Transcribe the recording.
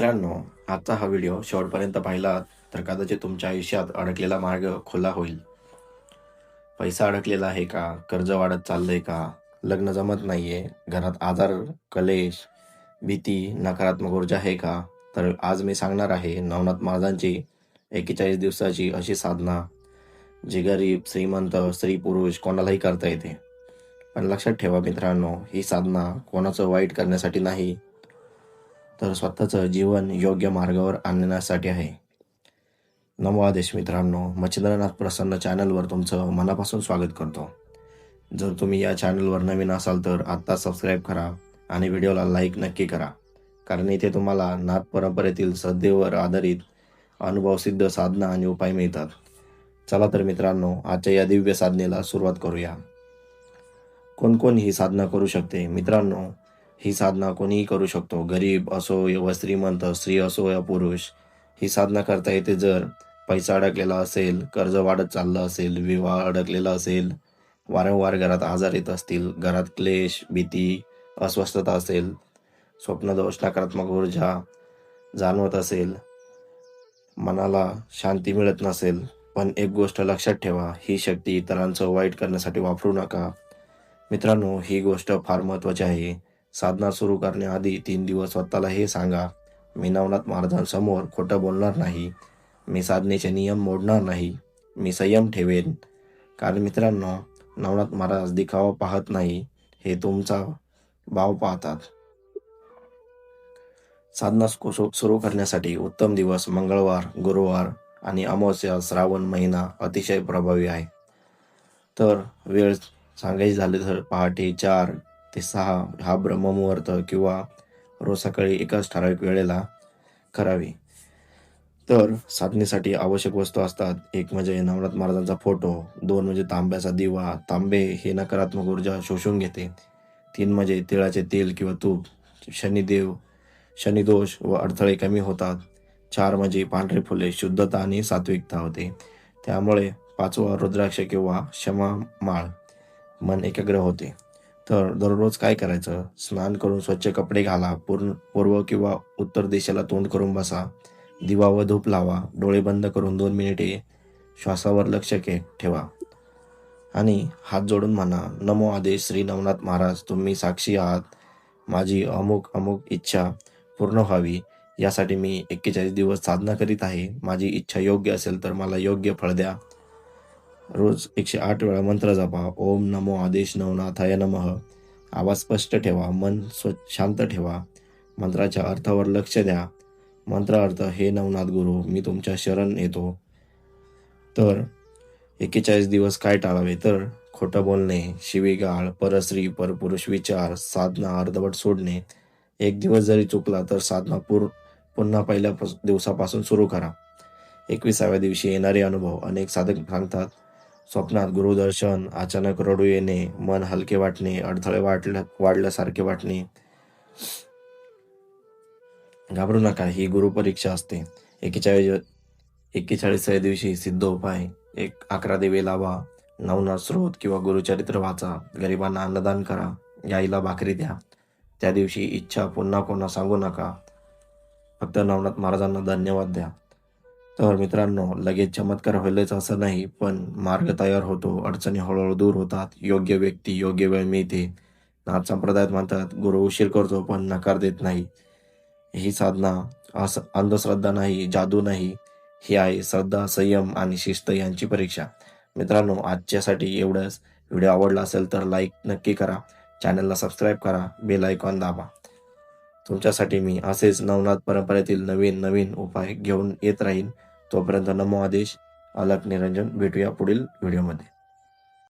मित्रांनो आजचा हा व्हिडिओ शेवटपर्यंत पाहिलात तर कदाचित तुमच्या आयुष्यात अडकलेला मार्ग खुला होईल. पैसा अडकलेला आहे का? कर्ज वाढत चाललंय का? लग्न जमत नाहीये. घरात आजार कलेश भीती नकारात्मक ऊर्जा आहे का? तर आज मी सांगणार आहे नवनाथ महाराजांची एकेचाळीस दिवसाची अशी साधना जी गरीब श्रीमंत स्त्री पुरुष कोणालाही करता येते. पण लक्षात ठेवा मित्रांनो ही साधना कोणाचं वाईट करण्यासाठी नाही तर स्वतःचं जीवन योग्य मार्गावर आणण्यासाठी आहे. नमो आदेश मित्रांनो मच्छिंद्रनाथ प्रसन्न चॅनलवर तुमचं मनापासून स्वागत करतो. जर तुम्ही या चॅनलवर नवीन असाल तर आत्ता सबस्क्राईब करा आणि व्हिडिओला लाईक नक्की करा. कारण इथे तुम्हाला नाथ परंपरेतील श्रद्धेवर आधारित अनुभवसिद्ध साधना आणि उपाय मिळतात. चला तर मित्रांनो आजच्या या दिव्य साधनेला सुरुवात करूया. कोण कोण ही साधना करू शकते? मित्रांनो ही साधना कोणीही करू शकतो. गरीब असो व श्रीमंत स्त्री असो या पुरुष ही साधना करता येते जर पैसा अडकलेला असेल कर्ज वाढत चाललं असेल विवाह अडकलेला असेल वारंवार घरात आजार येत असतील घरात क्लेश भीती अस्वस्थता असेल स्वप्नदोष नकारात्मक ऊर्जा जाणवत असेल मनाला शांती मिळत नसेल पण एक गोष्ट लक्षात ठेवा ही शक्ती इतरांचं वाईट करण्यासाठी वापरू नका. मित्रांनो ही गोष्ट फार महत्वाची आहे. साधना सुरू करण्याआधी तीन दिवस स्वतःला हे सांगा मी नवनाथ महाराजांसमोर खोटं बोलणार नाही. मी साधनेचे नियम मोडणार नाही. मी संयम ठेवेन. कारण मित्रांनो नवनाथ महाराज दिखावा पाहत नाही हे तुमचा भाव पाहतात. साधना सु- सुरू करण्यासाठी उत्तम दिवस मंगळवार गुरुवार आणि अमावस्या श्रावण महिना अतिशय प्रभावी आहे. तर वेळ सांगायची झाली तर पहाटे चार ते सहा हा ब्रह्ममुहूर्त किंवा रोज सकाळी एकाच ठराविक वेळेला करावी. तर साधनेसाठी आवश्यक वस्तू असतात. एक म्हणजे नवनाथ महाराजांचा फोटो दोन म्हणजे तांब्याचा दिवा तांबे हे नकारात्मक ऊर्जा शोषून घेते. तीन म्हणजे तिळाचे तेल किंवा तूप शनिदेव शनिदोष व अडथळे कमी होतात. चार म्हणजे पांढरे फुले शुद्धता आणि सात्विकता होते. त्यामुळे पाचवा रुद्राक्ष किंवा क्षमा माळ मन एकाग्र होते. तर दररोज काय करायचं? स्नान करून स्वच्छ कपडे घाला पूर्ण पूर्व किंवा उत्तर दिशेला तोंड करून बसा. दिवा व धूप लावा डोळे बंद करून दोन मिनिटे श्वासावर लक्ष के ठेवा. आणि हात जोडून म्हणा नमो आदेश श्री नवनाथ महाराज तुम्ही साक्षी आहात. माझी अमुक अमुक इच्छा पूर्ण व्हावी. यासाठी मी एक्केचाळीस दिवस साधना करीत आहे. माझी इच्छा योग्य असेल तर मला योग्य फळ द्या. रोज एकशे आठ वेळा मंत्र जपा. ओम नमो आदेश नवनाथाय नमः. आवाज स्पष्ट ठेवा मन स्व शांत ठेवा. मंत्राच्या अर्थावर लक्ष द्या. मंत्र अर्थ हे नवनाथ गुरु मी तुमच्या शरण येतो. तर एकेचाळीस दिवस काय टाळावे? तर खोटं बोलणे शिवीगाळ परस्त्री परपुरुष विचार साधना अर्धवट सोडणे. एक दिवस जरी चुकला तर साधना पूर पुन्हा पहिल्या दिवसापासून सुरू करा. एकविसाव्या दिवशी येणारे अनुभव अनेक साधक सांगतात स्वप्नात गुरुदर्शन अचानक रडू येणे मन हलके वाटणे अडथळे वाटल्या वाढल्यासारखे वाटणे. घाबरू नका ही गुरुपरीक्षा असते. एकेचाळीस एक्केचाळीसाव्या दिवशी सिद्ध उपाय. एक अकरा देवे लावा. नवनाथ स्रोत किंवा गुरुचरित्र वाचा. गरिबांना अन्नदान करा. गाईला भाकरी द्या. त्या दिवशी इच्छा पुन्हा पुन्हा सांगू नका. फक्त नवनाथ महाराजांना धन्यवाद द्या. तर मित्रांनो लगेच चमत्कार होईलच असं नाही पण मार्ग तयार होतो अडचणी हळूहळू दूर होतात योग्य व्यक्ती योग्य वेळ मिळते. नाथ संप्रदायात म्हणतात गुरु उशीर करतो पण नकार देत नाही. ही साधना अस अंधश्रद्धा नाही जादू नाही ही आहे श्रद्धा संयम आणि शिस्त यांची परीक्षा. मित्रांनो आजच्यासाठी एवढंच. व्हिडिओ आवडला असेल तर लाईक नक्की करा. चॅनलला सबस्क्राईब करा बेल आयकॉन दाबा. तुमच्यासाठी मी असेच नवनाथ परंपरेतील नवीन नवीन उपाय घेऊन येत राहीन. तोपर्यंत नमो आदेश. अलक निरंजन. भेटूया पुढील व्हिडिओमध्ये.